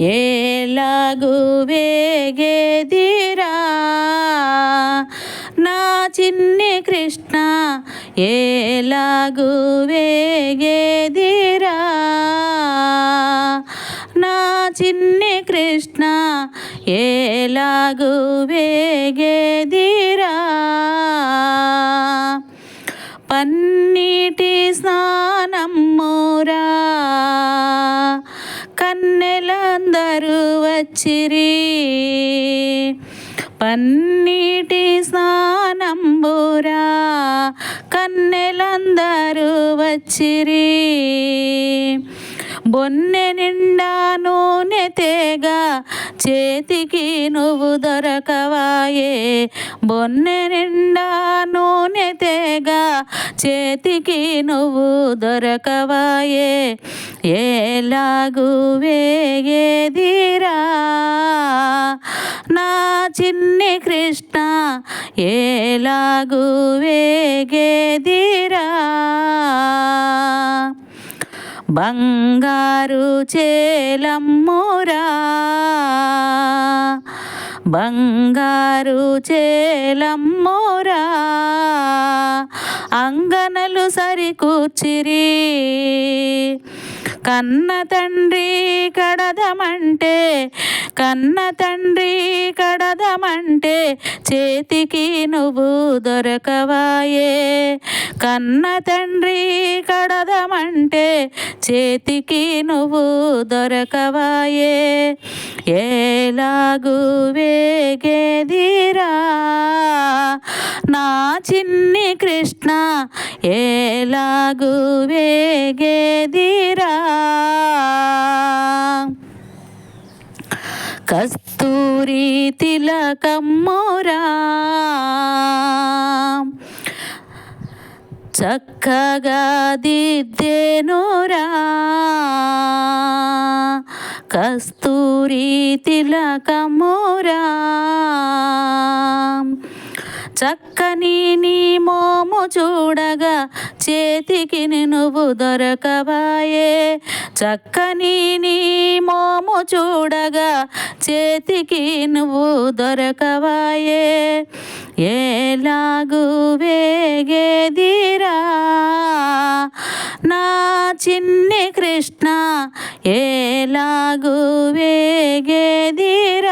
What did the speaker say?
ఏలాగు వేగేదిరా? నా చిన్ని కృష్ణ ఏలాగు వేగేదిరా? నా చిన్ని కృష్ణ ఏలాగు వేగేదిరా? పన్నీటి స్నానమ్మురా అందరూ వచ్చిరి. పన్నీటి స్నానంబురా కన్నెలందరూ వచ్చిరి. బొన్నె నిండా నూనె తేగ. చేతికి నువ్వు దొరకవాయే. బొన్నె నిండా నూనె తెగా చేతికి నువ్వు దొరకవాయే. ఏలాగు వేగేదిరా? నా చిన్ని కృష్ణ ఏలాగు వేగేదిరా? బంగారు చేలమ్మురా. బంగారు చేలమ్మురా. అంగనలు కన్న తండ్రి కడదమంటే కన్న తండ్రి కడదమంటే చేతికి నువ్వు దొరకవాయే. కన్న తండ్రి కడదమంటే చేతికి నువ్వు దొరకవాయే. ఏలాగు వేగేదిరా కృష్ణ ఏలాగు వేగేదిరా? కస్తూరి తిలకమ్మోరా చక్కగా దిద్దేనోరా? కస్తూరి తిలకమ్మోరా చక్కని నీ మోము చూడగా చేతికి నువ్వు దొరకవాయే. చక్కని నీ మోము చూడగా చేతికి నువ్వు దొరకవాయే. ఏలాగు వేగేదిరా నా చిన్ని కృష్ణ ఏలాగు వేగేదిరా